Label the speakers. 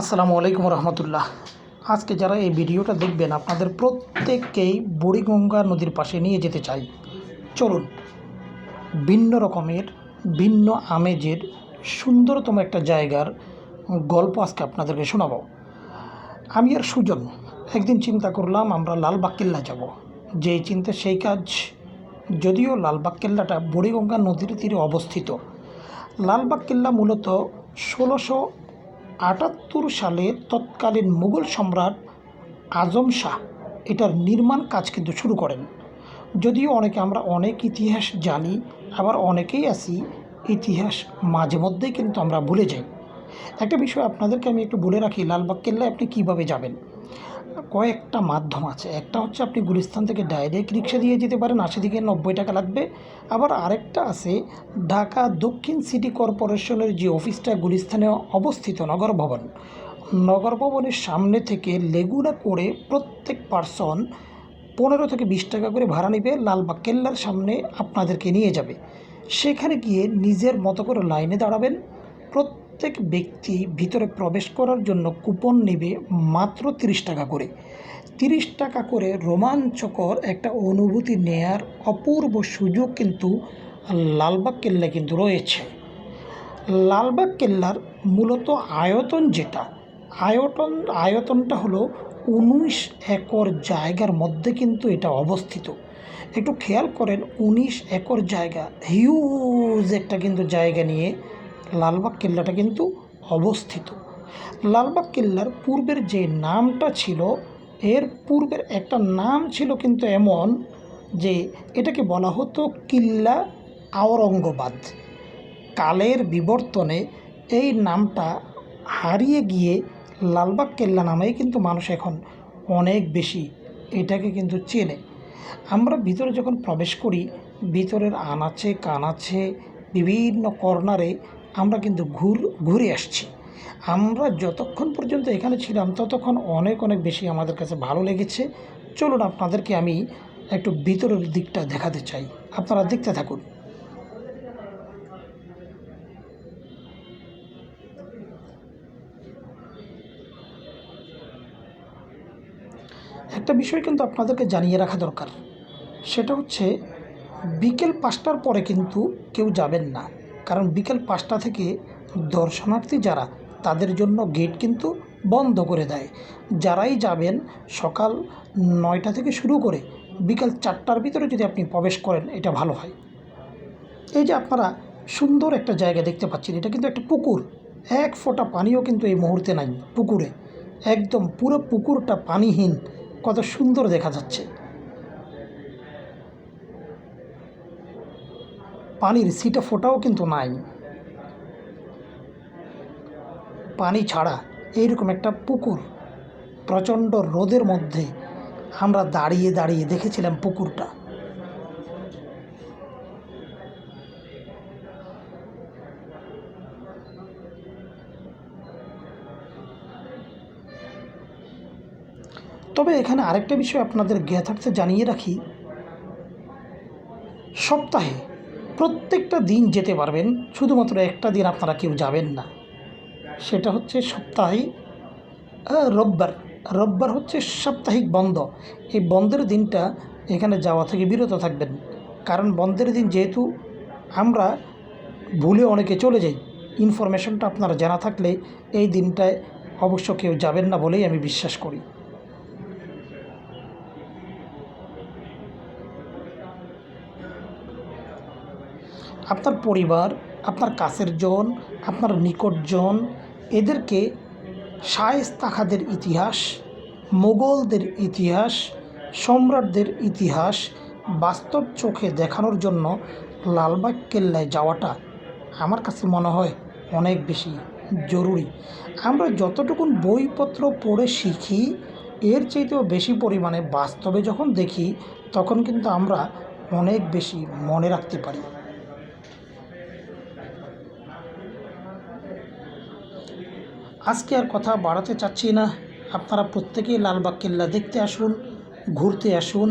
Speaker 1: আসসালামু আলাইকুম রহমতুল্লাহ। আজকে যারা এই ভিডিওটা দেখবেন, আপনাদের প্রত্যেককেই বুড়িগঙ্গা নদীর পাশে নিয়ে যেতে চাই। চলুন, ভিন্ন রকমের, ভিন্ন আমেজের সুন্দরতম একটা জায়গার গল্প আজকে আপনাদেরকে শোনাবো। আমি আর সুজন একদিন চিন্তা করলাম, আমরা লালবাগ কেল্লা যাব। যেই চিন্তা, সেই কাজ যদিও লালবাগ কেল্লাটা বুড়িগঙ্গা নদীর তীরে অবস্থিত। লালবাগ কেল্লা মূলত ষোলোশো আটাত্তর সালে তৎকালীন মুঘল সম্রাট আজম শাহ এটার নির্মাণ কাজ কিন্তু শুরু করেন। যদিও অনেকে আমরা অনেক ইতিহাস জানি, আবার অনেকেই আছি ইতিহাস মাঝে মধ্যেই কিন্তু আমরা ভুলে যাই। একটা বিষয় আপনাদেরকে আমি একটু বলে রাখি, লালবাগ কেল্লায় আপনি কীভাবে যাবেন? কয়েকটা মাধ্যম আছে। একটা হচ্ছে আপনি গুলিস্তান থেকে ডাইরেক্ট রিক্সা দিয়ে যেতে পারেন, আশি থেকে নব্বই টাকা লাগবে। আবার আরেকটা আছে, ঢাকা দক্ষিণ সিটি কর্পোরেশনের যে অফিসটা গুলিস্তানে অবস্থিত নগর ভবন। নগর ভবনের সামনে থেকে লেগুনা করে প্রত্যেক পার্সন পনেরো থেকে বিশ টাকা করে ভাড়া নেবে লালবাগ কেল্লার সামনে আপনাদেরকে নিয়ে যাবে। সেখানে গিয়ে নিজের মতো করে লাইনে দাঁড়াবেন। প্রত্যেক ব্যক্তি ভিতরে প্রবেশ করার জন্য কুপন নেবে মাত্র তিরিশ টাকা করে। তিরিশ টাকা করে রোমাঞ্চকর একটা অনুভূতি নেয়ার অপূর্ব সুযোগ কিন্তু লালবাগ কেল্লায় কিন্তু রয়েছে। লালবাগ কেল্লার মূলত আয়তন যেটা, আয়তন, আয়তনটা হলো উনিশ একর জায়গার মধ্যে কিন্তু এটা অবস্থিত। একটু খেয়াল করেন, উনিশ একর জায়গা হিউজ একটা কিন্তু জায়গা নিয়ে লালবাগ কেল্লাটা কিন্তু অবস্থিত। লালবাগ কেল্লার পূর্বের যে নামটা ছিল, এর পূর্বের একটা নাম ছিল কিন্তু এমন যে এটাকে বলা হতো কিল্লা আওরঙ্গবাদ। কালের বিবর্তনে এই নামটা হারিয়ে গিয়ে লালবাগ কেল্লা নামেই কিন্তু মানুষ এখন অনেক বেশি এটাকে কিন্তু চেনে। আমরা ভিতরে যখন প্রবেশ করি, ভিতরের আনাচে কানাচে বিভিন্ন কর্নারে আমরা কিন্তু ঘুর, ঘুরে আসছি। আমরা যতক্ষণ পর্যন্ত এখানে ছিলাম, ততক্ষণ অনেক অনেক বেশি আমাদের কাছে ভালো লেগেছে। চলুন আপনাদেরকে আমি একটু ভিতরের দিকটা দেখাতে চাই। আপনারা দেখতে থাকুন। একটা বিষয় কিন্তু আপনাদেরকে জানিয়ে রাখা দরকার। সেটা হচ্ছে, বিকেল পাঁচটার পরে কিন্তু কেউ যাবেন না। কারণ বিকেল পাঁচটা থেকে দর্শনার্থী যারা, তাদের জন্য গেট কিন্তু বন্ধ করে দেয়। যারাই যাবেন সকাল নয়টা থেকে শুরু করে বিকাল চারটার ভিতরে যদি আপনি প্রবেশ করেন, এটা ভালো হয়। এই যে আপনারা সুন্দর একটা জায়গা দেখতে পাচ্ছেন, এটা কিন্তু একটা পুকুর। এক ফোঁটা পানিও কিন্তু এই মুহূর্তে নাই পুকুরে। একদম পুরো পুকুরটা পানিহীন। কত সুন্দর দেখা যাচ্ছে। পানির সিটা ফোটাও কিন্তু নাই। পানি ছাড়া এইরকম একটা পুকুর প্রচণ্ড রোদের মধ্যে আমরা দাঁড়িয়ে দাঁড়িয়ে দেখেছিলাম পুকুরটা। তবে এখানে আরেকটা বিষয় আপনাদের জ্ঞাতার্থে জানিয়ে রাখি। সপ্তাহে প্রত্যেকটা দিন যেতে পারবেন, শুধুমাত্র একটা দিন আপনারা কেউ যাবেন না। সেটা হচ্ছে সপ্তাহে রোববার। রোববার হচ্ছে সাপ্তাহিক বন্ধ। এই বন্ধের দিনটা এখানে যাওয়া থেকে বিরত থাকবেন। কারণ বন্ধের দিন যেহেতু আমরা ভুলে অনেকে চলে যাই ইনফরমেশনটা আপনারা জানা থাকলে এই দিনটায় অবশ্য কেউ যাবেন না বলেই আমি বিশ্বাস করি। আপনার পরিবার, আপনার কাছের জন, আপনার নিকটজন এদেরকে শায়েস্তাখাদের ইতিহাস, মোগলদের ইতিহাস, সম্রাটদের ইতিহাস বাস্তব চোখে দেখানোর জন্য লালবাগ কেল্লায় যাওয়াটা আমার কাছে মনে হয় অনেক বেশি জরুরি। আমরা যতটুকুন বইপত্র পড়ে শিখি, এর চাইতেও বেশি পরিমাণে বাস্তবে যখন দেখি, তখন কিন্তু আমরা অনেক বেশি মনে রাখতে পারি। আজকে আর কথা বাড়াতে চাচ্ছি না। আপনারা প্রত্যেকেই লালবাগ কেল্লা দেখতে আসুন ঘুরতে আসুন।